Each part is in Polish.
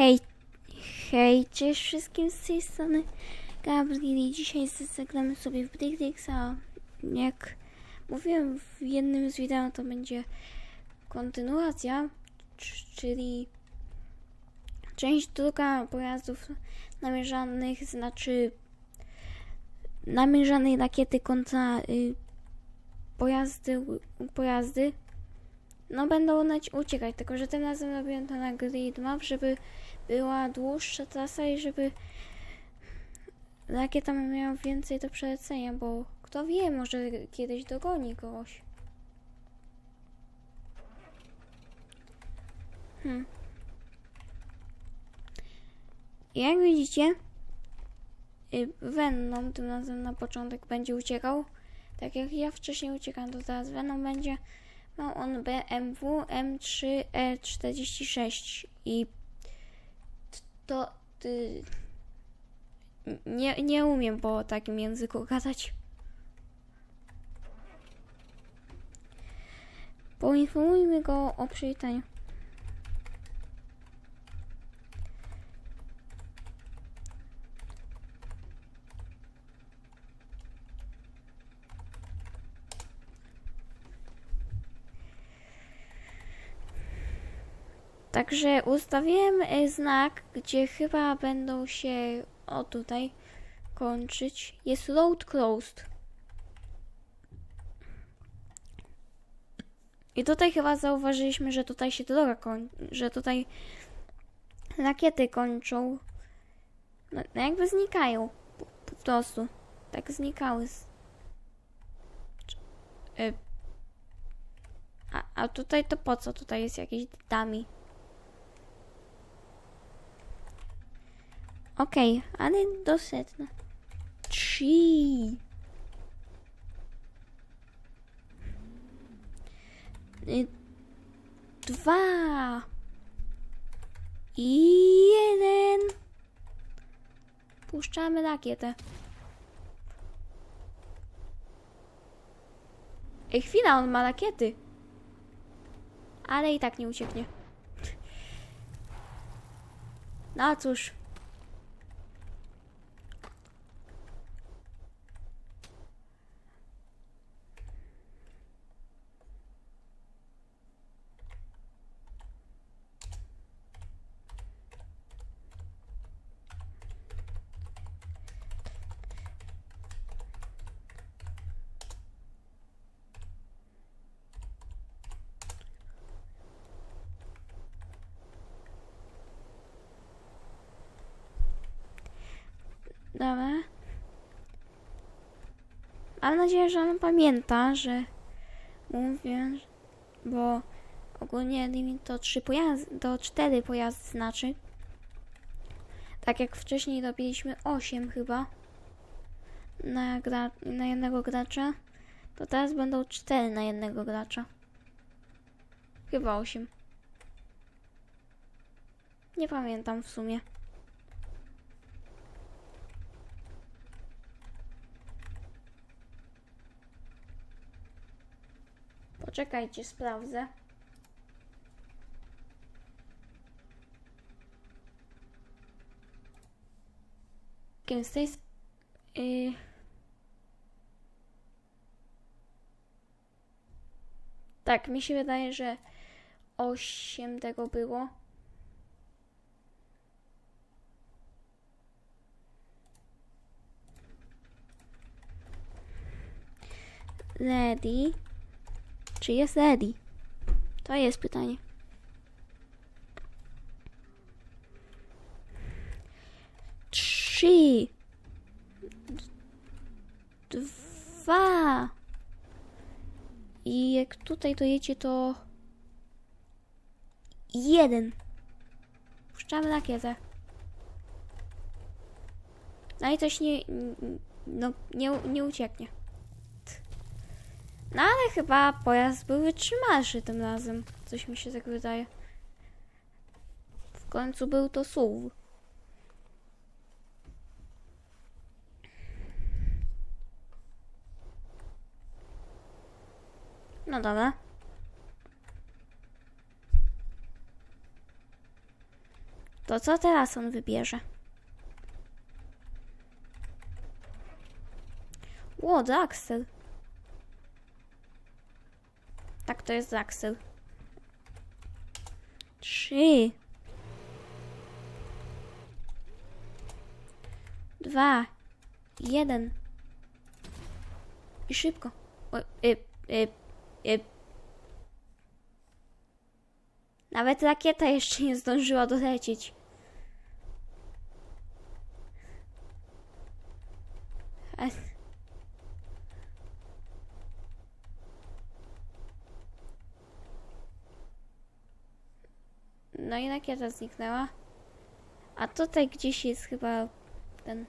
Hej, hej, cześć wszystkim z tej strony Gabriel dzisiaj zagramy sobie w Bricklixa. Jak mówiłem w jednym z wideo, to będzie kontynuacja, czyli część druga pojazdów namierzanych, znaczy namierzanej rakiety kontra y, pojazdy, pojazdy no będą one ci uciekać, tylko że tym razem robiłem to na grid map, żeby była dłuższa trasa i żeby rakieta miała więcej do przelecenia, bo kto wie, może kiedyś dogoni kogoś. Hmm. Jak widzicie, y, Venom tym razem na początek będzie uciekał. Tak jak ja wcześniej uciekam, to teraz Venom będzie ma on BMW M3 E46 i to y, nie, nie umiem po takim języku gadać. Poinformujmy go o przywitaniu. Także ustawiłem e, znak, gdzie chyba będą się o tutaj kończyć. Jest road closed. I tutaj chyba zauważyliśmy, że tutaj się droga kończy, że tutaj rakiety kończą. No, no jakby znikają. Po, prostu. Tak znikały. y, A, a tutaj to po co? Tutaj jest jakieś dami. Okej, ale do setna. Trzy. Y, Dwa. I jeden. Puszczamy rakietę. Ej, chwila, on ma rakiety. Ale i tak nie ucieknie. No cóż. Dobra. Mam nadzieję, że on pamięta, że mówię, bo ogólnie limit to 3 pojazdy, to 4 pojazdy znaczy. Tak jak wcześniej robiliśmy 8 chyba na, gra, na jednego gracza, to teraz będą 4 na jednego gracza. Chyba 8. Nie pamiętam w sumie. Poczekajcie, sprawdzę. Z tej... y, Tak, mi się wydaje, że 8 tego było. Ready. Czy jest ready? To jest pytanie. Trzy. Dwa. I jak tutaj dojecie, to jeden. Puszczamy rakietę. No i coś nie, no, nie, nie ucieknie. No ale chyba pojazd był wytrzymalszy tym razem. Coś mi się tak wydaje. W końcu był to SUV. No dobra. To co teraz on wybierze? Ło, Daxel. Tak, to jest Daxel. Trzy. Dwa. Jeden. I szybko. O, y, y, y. Nawet rakieta jeszcze nie zdążyła dolecieć. No i rakieta zniknęła. A tutaj gdzieś jest chyba ten.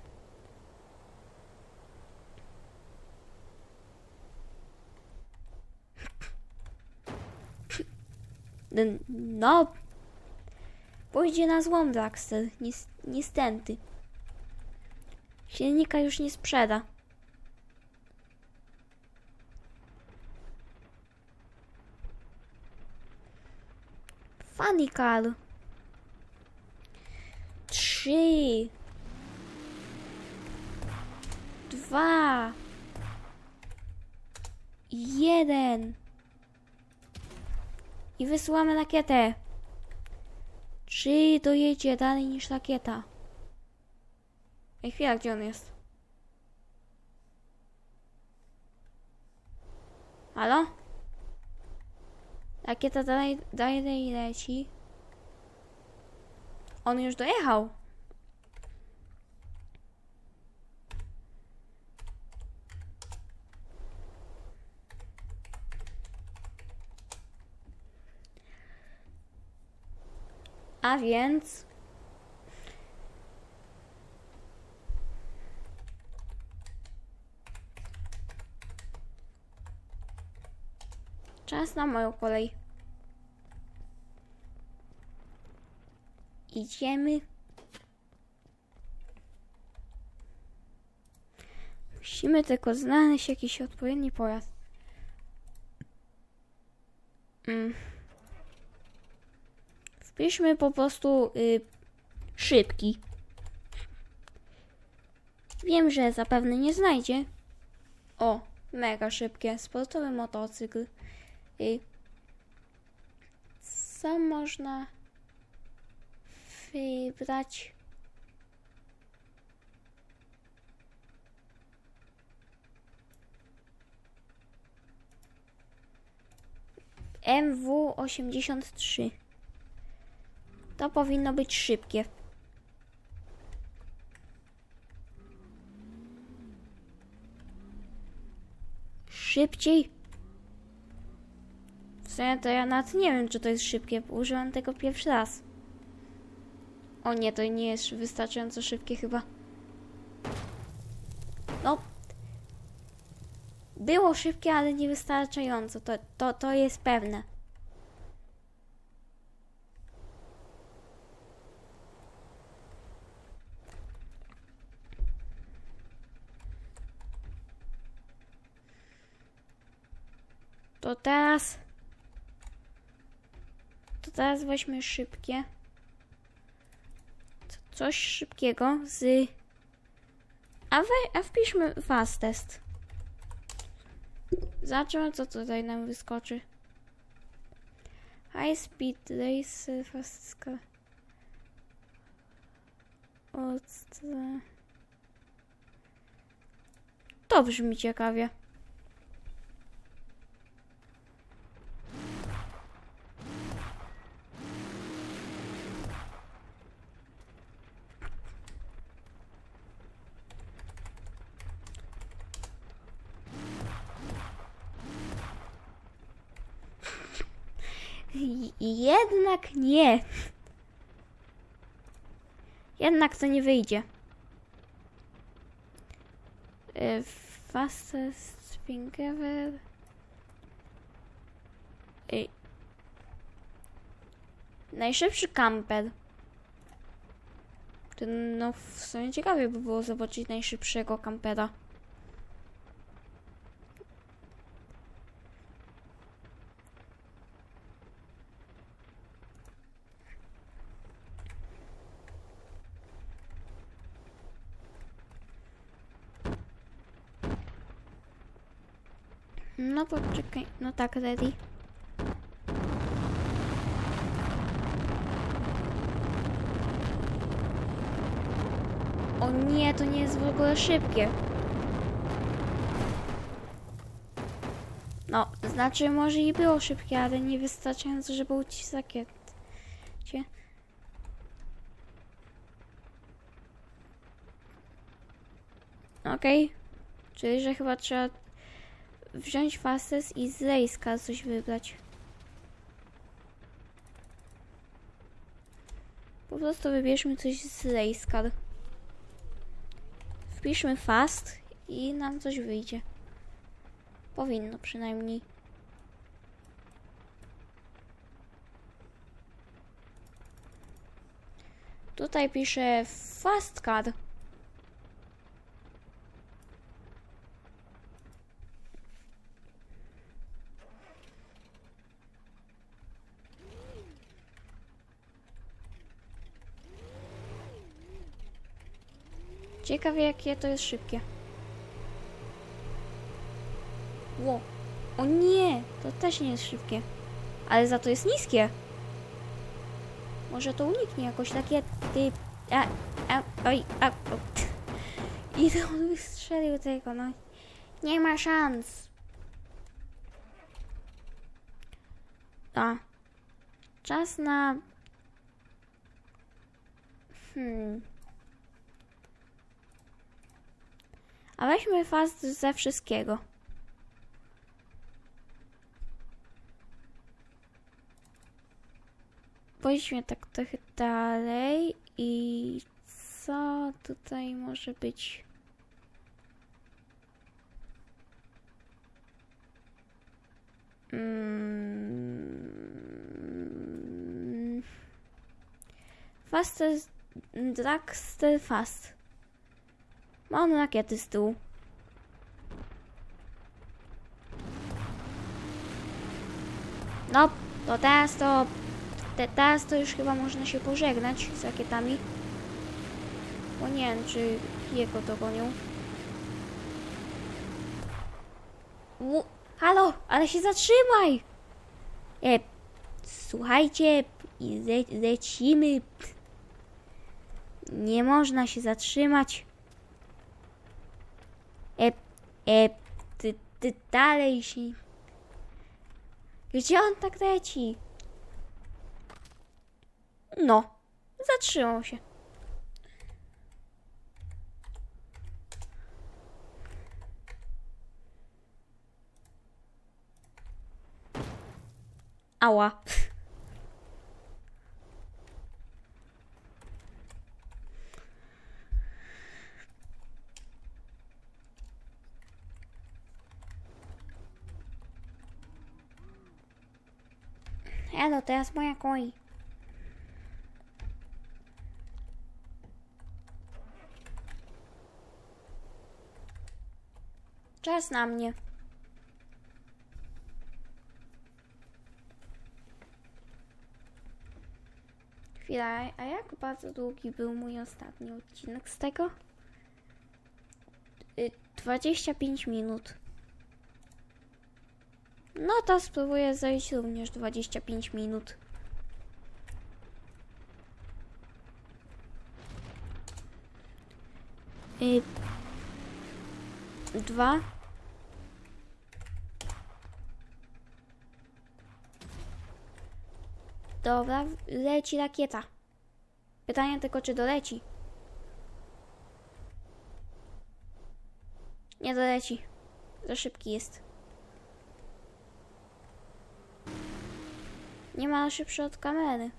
No. Pójdzie na Daxter. Nis- niestety. Silnika już nie sprzeda. Car. Trzy. Dwa. Jeden. I wysyłamy rakietę. Czy dojedzie dalej niż rakieta? Ej, chwila, gdzie on jest? Halo? Rakieta dalej, dalej leci. On już dojechał. A więc. Czas na moją kolej. Idziemy. Musimy tylko znaleźć jakiś odpowiedni pojazd. Mm. Wpiszmy po prostu y, szybki. Wiem, że zapewne nie znajdzie. O, mega szybkie, sportowy motocykl. Co można wybrać? MW83. To powinno być szybkie. Szybciej. To ja nawet nie wiem, czy to jest szybkie. Użyłam tego pierwszy raz. O nie, to nie jest wystarczająco szybkie chyba. No. Było szybkie, ale niewystarczająco. To, to, to jest pewne. To teraz. To teraz weźmy szybkie. Coś szybkiego z. A, we, a wpiszmy fast test. Zobaczymy, co tutaj nam wyskoczy. High speed race fast scar. Od... To brzmi ciekawie. J- Jednak nie. Jednak to nie wyjdzie. Y, Fastest thing ever. Y, Najszybszy kamper. To, no, w sumie ciekawie by było zobaczyć najszybszego kampera. No poczekaj, no tak, ready. O nie, to nie jest w ogóle szybkie. No, znaczy może i było szybkie, ale nie wystarczająco, żeby ucisk rakiet. Cie- Okej. Czyli, że chyba trzeba wziąć fastest i z rejska coś wybrać. Po prostu wybierzmy coś z rejska. Wpiszmy fast i nam coś wyjdzie. Powinno przynajmniej. Tutaj piszę fast card. Ciekawe jakie to jest szybkie. Ło. O nie, to też nie jest szybkie. Ale za to jest niskie. Może to uniknie jakoś takie ty... A, a, oj, a, o. I to on wystrzelił tego, no. Nie ma szans. A. Czas na... Hmm. A weźmy fast ze wszystkiego. Pójdźmy tak trochę dalej i co tutaj może być? Mm. Faster, Dragster Fast. Mam rakiety z tyłu. No, to teraz to... Te, teraz to już chyba można się pożegnać z rakietami. Bo nie wiem, czy jego dogonią. U, halo, ale się zatrzymaj! E, słuchajcie, i le, lecimy. Nie można się zatrzymać. E, ty, ty dalej się... Gdzie on tak leci? No, zatrzymał się. Ała. Teraz moja kolej. Czas na mnie. Chwila, a jak bardzo długi był mój ostatni odcinek z tego? Y, 25 minut. No to spróbuję zejść również 25 minut. Y, dwa. Dobra, leci rakieta. Pytanie tylko, czy doleci. Nie doleci. Za szybki jest. Nie ma szybszy od kamery.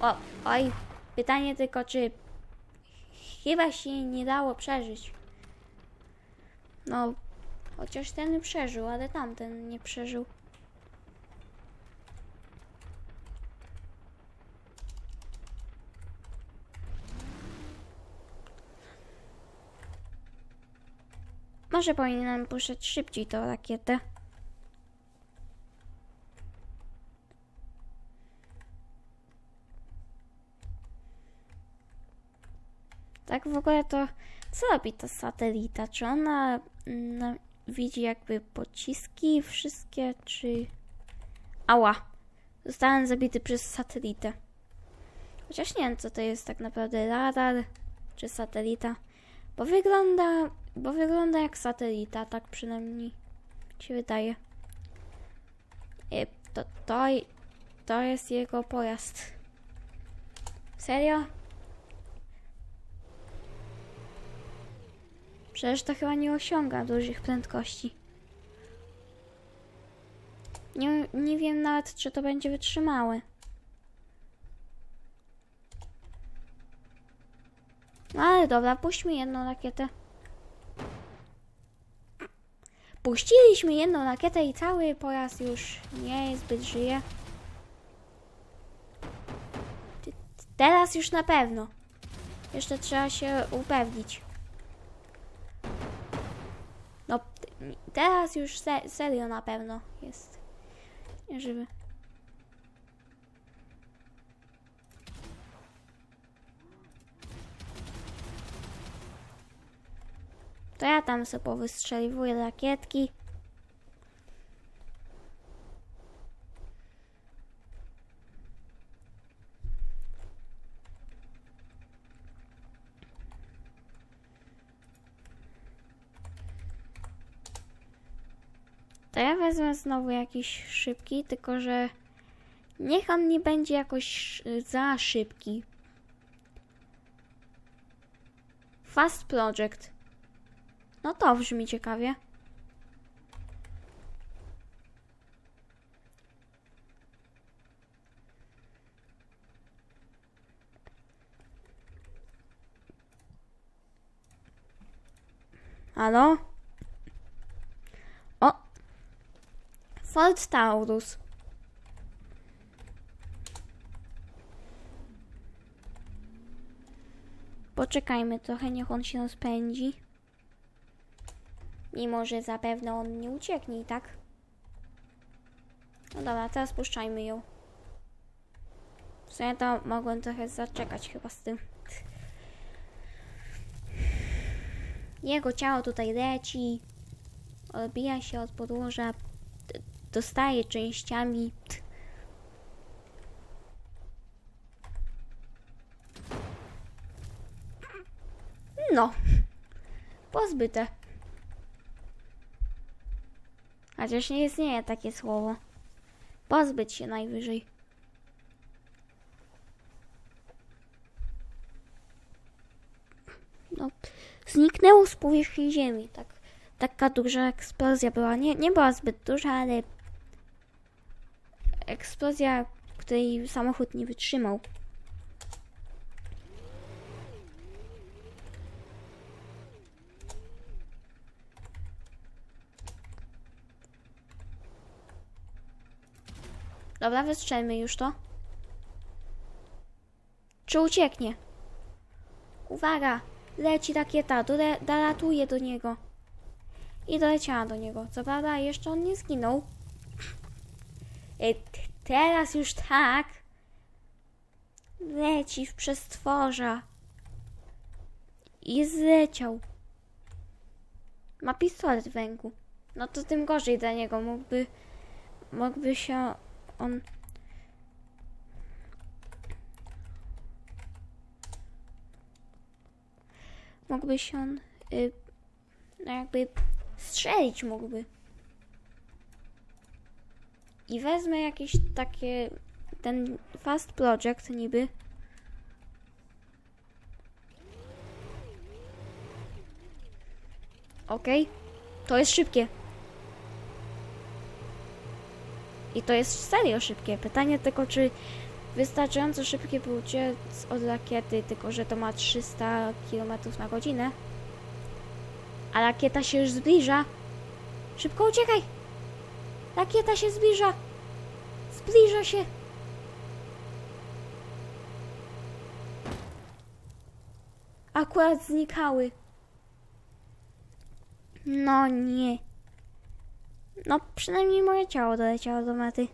O, oj, pytanie tylko, czy chyba się nie dało przeżyć. No, chociaż ten przeżył, ale tamten nie przeżył. Może powinienem puszczać szybciej tą rakietę. Tak w ogóle to Co robi ta satelita? Czy ona mm, widzi jakby pociski wszystkie, czy... Ała! Zostałem zabity przez satelitę. Chociaż nie wiem, co to jest tak naprawdę radar czy satelita. Bo wygląda, bo wygląda jak satelita, tak przynajmniej się wydaje. E, To, to, to jest jego pojazd. Serio? Przecież to chyba nie osiąga dużych prędkości. Nie, nie wiem nawet, czy to będzie wytrzymałe. No ale dobra, puśćmy jedną rakietę. Puściliśmy jedną rakietę i cały pojazd już nie zbyt żyje. Teraz już na pewno. Jeszcze trzeba się upewnić. No, t- teraz już se serio na pewno jest. Żeby. To ja tam sobie powystrzeliwuję rakietki. To ja wezmę znowu jakiś szybki, tylko że niech on nie będzie jakoś za szybki. Fast Project. No to brzmi ciekawie. Halo? O! Ford Taurus. Poczekajmy trochę, niech on się rozpędzi. Mimo, że zapewne on nie ucieknie i tak. No dobra, teraz puszczajmy ją. W sumie to mogłem trochę zaczekać chyba z tym. Jego ciało tutaj leci. Odbija się od podłoża. Dostaje częściami. No. Pozbyte. Chociaż nie istnieje takie słowo. Pozbyć się najwyżej. No, zniknęło z powierzchni ziemi. Tak, taka duża eksplozja była. Nie, nie była zbyt duża, ale eksplozja, której samochód nie wytrzymał. Dobra, wystrzelmy już to. Czy ucieknie? Uwaga! Leci rakieta, dole, dolatuje do niego. I doleciała do niego. Co prawda, jeszcze on nie zginął. E, teraz już tak. Leci w przestworza. I zleciał. Ma pistolet w ręku. No to tym gorzej dla niego. Mógłby, mógłby się on mógłby się on y, no jakby strzelić mógłby. I wezmę jakieś takie ten fast project niby. Okej, to jest szybkie. I to jest serio szybkie. Pytanie tylko, czy wystarczająco szybkie by uciec od rakiety, tylko że to ma 300 km na godzinę. A rakieta się już zbliża. Szybko uciekaj! Rakieta się zbliża! Zbliża się! Akurat znikały. No nie. No, przynajmniej moje ciało doleciało do mety.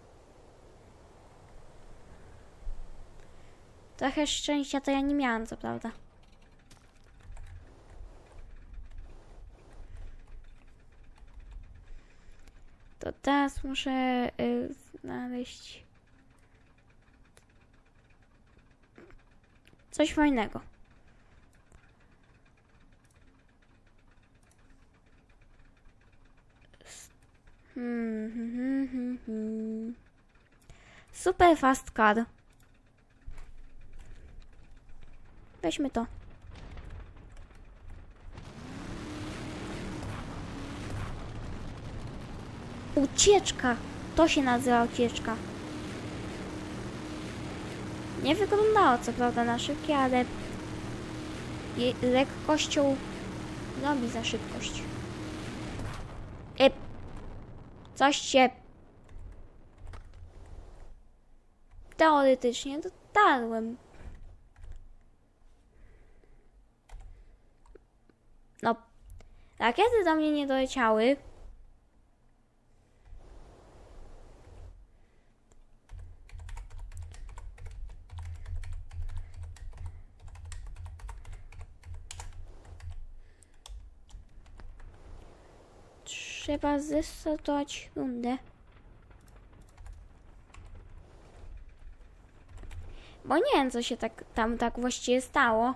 Trochę szczęścia to ja nie miałam, co prawda. To teraz muszę y, znaleźć coś fajnego. Super fast car. Weźmy to. Ucieczka. To się nazywa ucieczka. Nie wyglądało co prawda na szybkie, ale lekkością robi za szybkość. E, coś się teoretycznie dotarłem. No, rakiety do mnie nie doleciały. Trzeba zestartować rundę. Bo nie wiem, co się tak tam tak właściwie stało.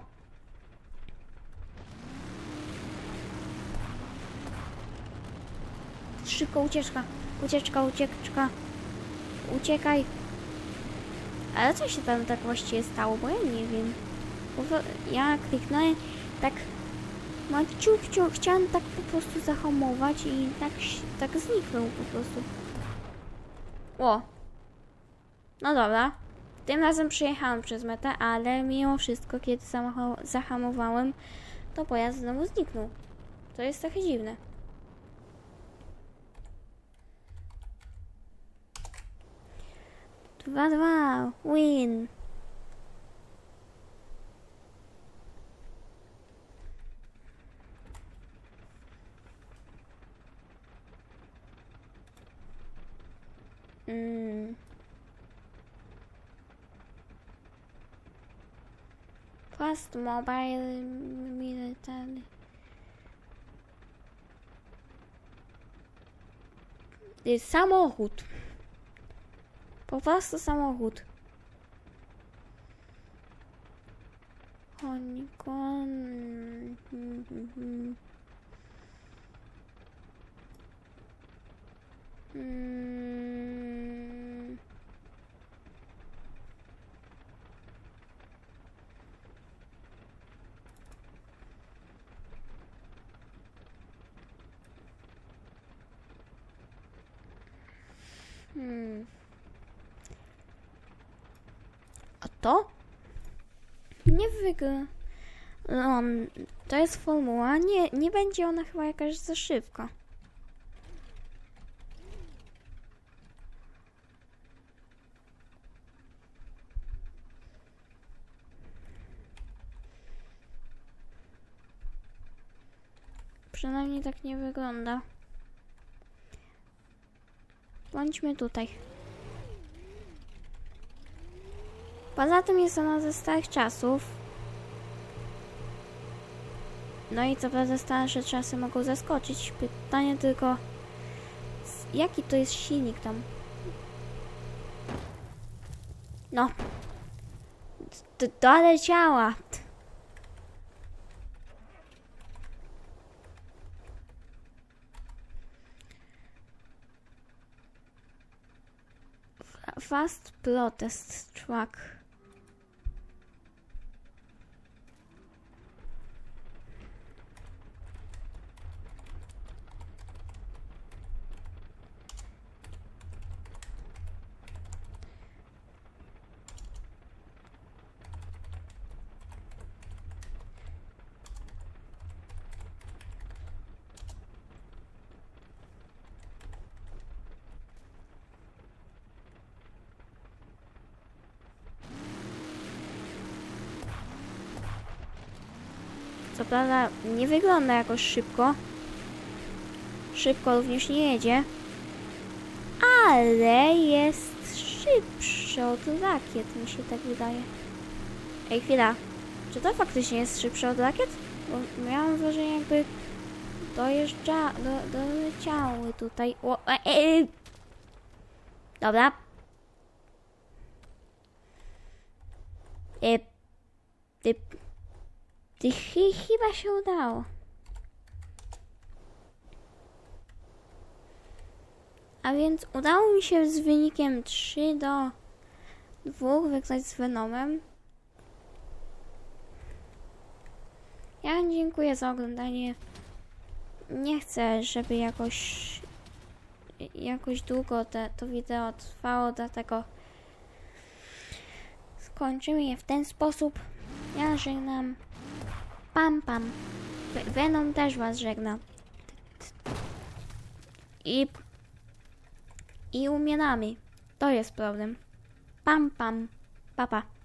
Szybko ucieczka, ucieczka, ucieczka. Uciekaj. Ale co się tam tak właściwie stało, bo ja nie wiem. Ja kliknąłem tak maciuchciu, chciałam tak po prostu zahamować i tak, tak zniknął po prostu. O. No dobra. Tym razem przejechałam przez metę, ale mimo wszystko, kiedy zahamowałem, to pojazd znowu zniknął. To jest trochę dziwne. Dwa, dwa, win. Mm. Fast mobile military. Jest samochód. Po prostu samochód. Honeycomb. Mhm, mhm. Mm. Hmm. A to? Nie wygląda. To jest formuła. Nie, nie będzie ona chyba jakaś za szybka. Przynajmniej tak nie wygląda. Bądźmy tutaj. Poza tym jest ona ze starych czasów. No i co prawda starsze czasy mogą zaskoczyć. Pytanie tylko, jaki to jest silnik tam? No. D- doleciała. Fast protest truck. Co prawda nie wygląda jakoś szybko. Szybko również nie jedzie. Ale jest szybszy od rakiet, mi się tak wydaje. Ej, chwila. Czy to faktycznie jest szybsze od rakiet? Bo miałam wrażenie jakby dojeżdża, do, doleciały tutaj. O, e, e. Dobra. E, ty, ty chy, chyba się udało. A więc udało mi się z wynikiem 3 do 2 wygrać z Venomem. Ja dziękuję za oglądanie. Nie chcę, żeby jakoś jakoś długo te, to wideo trwało, dlatego skończymy je w ten sposób. Ja żegnam. Pam pam. Ve- Venom też was żegna. I i umieramy. To jest problem. Pam pam. Papa. Pa.